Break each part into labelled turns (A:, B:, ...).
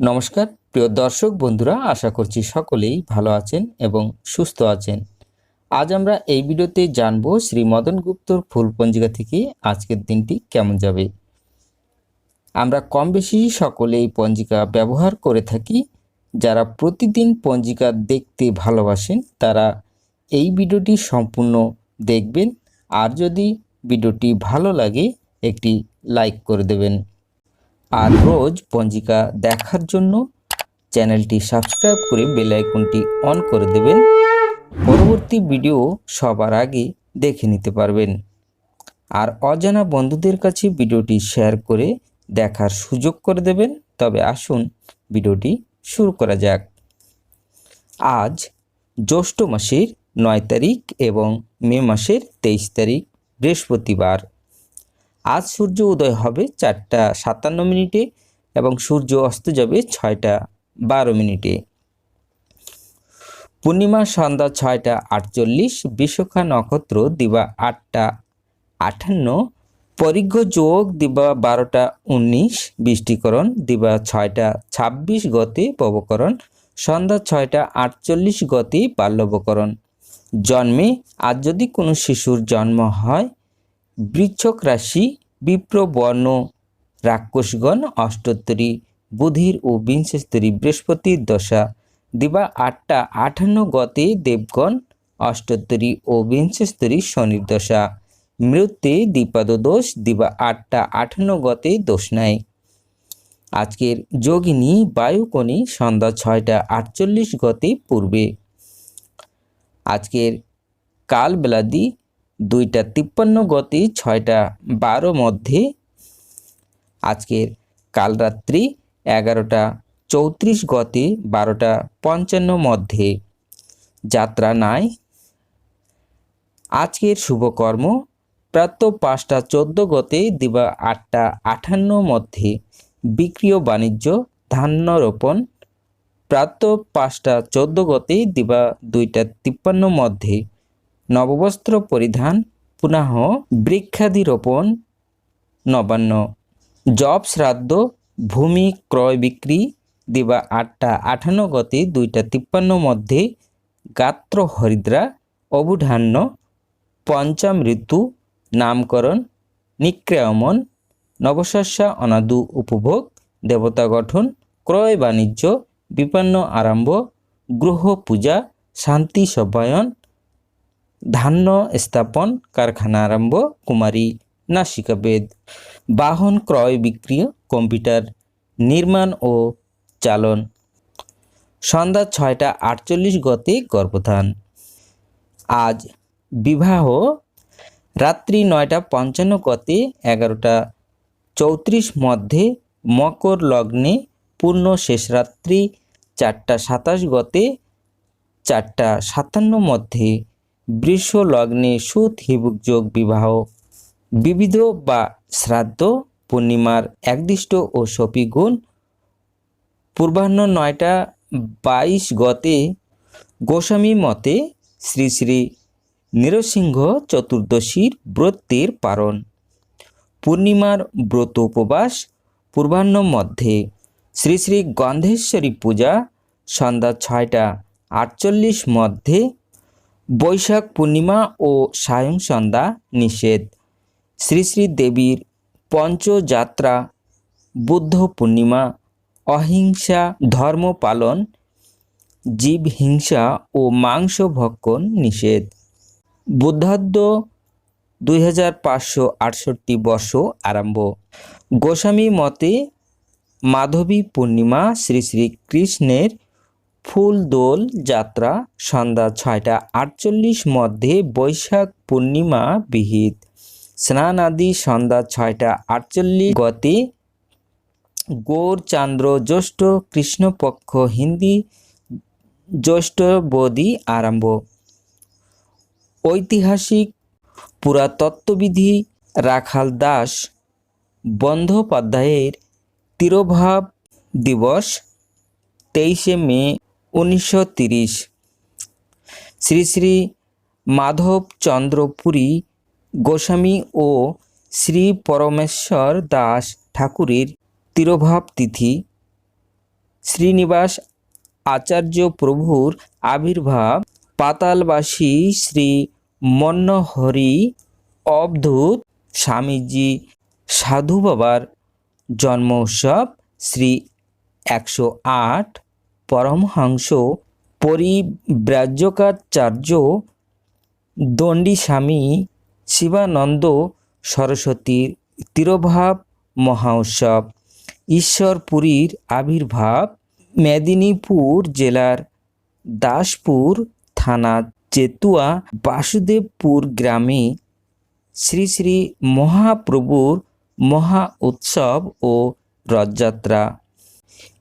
A: নমস্কার, প্রিয় দর্শক বন্ধুরা, আশা করছি সকলেই ভালো আছেন এবং সুস্থ আছেন। আজ আমরা এই ভিডিওতে জানব শ্রী মদন গুপ্তর ফুল পঞ্জিকা থেকে আজকের দিনটি কেমন যাবে। আমরা কম বেশি সকলে এই পঞ্জিকা ব্যবহার করে থাকি। যারা প্রতিদিন পঞ্জিকা দেখতে ভালোবাসেন, তারা এই ভিডিওটি সম্পূর্ণ দেখবেন। আর যদি ভিডিওটি ভালো লাগে, একটি লাইক করে দেবেন। আর রোজ পঞ্জিকা দেখার জন্য চ্যানেলটি সাবস্ক্রাইব করে বেল আইকনটি অন করে দেবেন। পরবর্তী ভিডিও সবার আগে দেখে নিতে পারবেন। আর অজানা বন্ধুদের কাছে ভিডিওটি শেয়ার করে দেখার সুযোগ করে দেবেন। তবে আসুন ভিডিওটি শুরু করা যাক। আজ জ্যৈষ্ঠ মাসের নয় তারিখ এবং মে মাসের তেইশ তারিখ বৃহস্পতিবার। আজ সূর্য উদয় হবে চারটা সাতান্ন মিনিটে এবং সূর্য অস্ত যাবে ছয়টা বারো মিনিটে। পূর্ণিমা সন্ধ্যা ছয়টা আটচল্লিশ, বিশাখা নক্ষত্র দিবা আটটা আটান্ন পরিঘ্য যোগ দিবা বারোটা উনিশ, বৃষ্টিকরণ দিবা ছয়টা ছাব্বিশ গতে পবকরণ, সন্ধ্যা ছয়টা আটচল্লিশ গতে বাল্যবকরণ জন্মে আজ যদি কোনো শিশুর জন্ম হয় বৃচ্ছক রাশি, বিপ্র বর্ণ, রাক্ষসগণ, অষ্টোত্তরী, বুধির ও বিংশস্তরী বৃহস্পতির দশা, দিবা আটটা আঠান্ন গতে দেবগণ, অষ্টোত্তরী ও বিংশস্তরী শনির দশা মৃত্যে দ্বিপাদ দোষ দিবা আটটা আঠান্ন গতে দোষ নাই। আজকের যোগিনী বায়ুকণী সন্ধ্যা ছয়টা আটচল্লিশ গতে পূর্বে। আজকের কাল বেলাদি দুইটা তিপ্পান্ন গতি, ছয়টা বারো মধ্যে। আজকের কাল রাত্রি এগারোটা চৌত্রিশ গতি, বারোটা পঞ্চান্ন মধ্যে। যাত্রা নাই। আজকের শুভকর্ম প্রাত পাঁচটা চোদ্দ গতে, দিবা আটটা আটান্ন মধ্যে। বিক্রিয় বাণিজ্য ধান্য রোপণ প্রাত পাঁচটা চোদ্দ গতে, দিবা দুইটা তিপ্পান্ন মধ্যে। নববস্ত্র পরিধান পুনঃ বৃক্ষাদি রোপণ নবান্ন। জব শ্রাদ্ধ, ভূমি ক্রয় বিক্রি, দিবা আটটা আঠান্ন গতে দুইটা তিপ্পান্ন মধ্যে গাত্র হরিদ্রা অবুধান্য পঞ্চম ঋতু নামকরণ, নিক্রিয়মন, নবশস্যা অনাদু উপভোগ, দেবতা গঠন, ক্রয় বাণিজ্য, বিপন্ন আরম্ভ, গ্রহ পূজা, শান্তি সবায়ন ধান্য স্থাপন কারখানা আরম্ভ, কুমারী নাসিকা বেদ। বাহন ক্রয় বিক্রিয় কম্পিউটার নির্মাণ ও চালন। সন্ধ্যা ছয়টা আটচল্লিশ গতে গর্ভধান। আজ বিবাহ রাত্রি নয়টা পঞ্চান্ন গতে এগারোটা চৌত্রিশ মধ্যে মকর লগ্নে পূর্ণ শেষ রাত্রি চারটা সাতাশ গতে চারটা সাতান্ন মধ্যে বৃষ লগ্নে সুত হিবুক যোগ বিবাহ। বিবিধ বা শ্রাদ্ধ পূর্ণিমার একদিষ্ট ও সপি গুণ। পূর্বাহ্ন নয়টা বাইশ গতে গোস্বামী মতে শ্রী শ্রী নৃসিংহ চতুর্দশীর ব্রতের পারণ। পূর্ণিমার ব্রত উপবাস। পূর্বাহ্ন মধ্যে শ্রী শ্রী গন্ধেশ্বরী পূজা। সন্ধ্যা ছয়টা আটচল্লিশ মধ্যে বৈশাখ পূর্ণিমা ও সায়ং সন্ধ্যা নিষেধ। শ্রী শ্রী দেবীর পঞ্চযাত্রা, বুদ্ধ পূর্ণিমা, অহিংসা ধর্ম পালন, জীব হিংসা ও মাংস ভক্ষণ নিষেধ। বুদ্ধাদ্য দুই হাজার পাঁচশো আটষট্টি বর্ষ আরম্ভ। গোস্বামী মতে মাধবী পূর্ণিমা শ্রী শ্রী কৃষ্ণের ফুল দোল যাত্রা সন্ধ্যা ছয়টা আটচল্লিশ মধ্যে বৈশাখ পূর্ণিমা বিহিত। স্নান আদি সন্ধ্যা ছয়টা আটচল্লিশ গতে গৌরচান্দ্র জ্যৈষ্ঠ কৃষ্ণপক্ষ হিন্দি জ্যৈষ্ঠ বদি আরম্ভ। ঐতিহাসিক পুরাতত্ত্ববিধি রাখাল দাস বন্দ্যোপাধ্যায়ের তিরোভাব দিবস তেইশে মে উনিশশো শ্রী শ্রী মাধব চন্দ্রপুরী গোস্বামী ও শ্রী পরমেশ্বর দাস ঠাকুরের তিরোভাব তিথি। শ্রীনিবাস আচার্য প্রভুর আবির্ভাব পাতালবাসী শ্রী মন্নহরি অবধূত স্বামীজি সাধু বাবার জন্ম উৎসব শ্রী একশো আট পরমহংস পরিব্রাজকাচার্য দণ্ডী স্বামী শিবানন্দ সরস্বতীর তিরোভাব মহোৎসব। ঈশ্বরপুরীর আবির্ভাব মেদিনীপুর জেলার দাসপুর থানা চেতুয়া বাসুদেবপুর গ্রামে শ্রী শ্রী মহাপ্রভুর মহা উৎসব ও রথযাত্রা।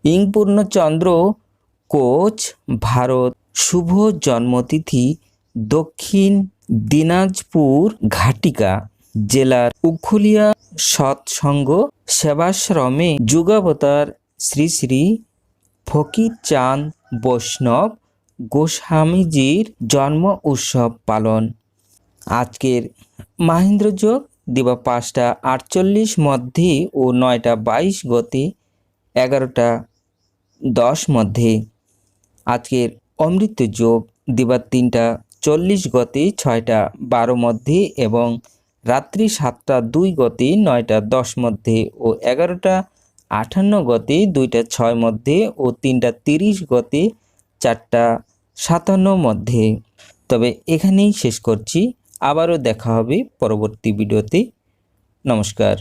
A: ইংপূর্ণচন্দ্র কোচ, ভারত শুভ জন্মতিথি, দক্ষিণ দিনাজপুর ঘাটিকা জেলার উখুলিয়া সৎসঙ্গ সেবাশ্রমে যুগাবতার শ্রী শ্রী ফকির চাঁদ বৈষ্ণব গোস্বামীজির জন্ম উৎসব পালন। আজকের মাহেন্দ্রযোগ দিবা পাঁচটা আটচল্লিশ মধ্যে ও নয়টা বাইশ গতি এগারোটা দশ মধ্যে। আজকের অমৃত যোগ দিবার তিনটা চল্লিশ গতে ছয়টা বারো মধ্যে এবং রাত্রি সাতটা দুই গতে নয়টা দশ মধ্যে ও এগারোটা আটান্ন গতে দুইটা ছয় মধ্যে ও তিনটা তিরিশ গতে চারটা সাতান্ন মধ্যে। তবে এখানেই শেষ করছি। আবারও দেখা হবে পরবর্তী ভিডিওতে। নমস্কার।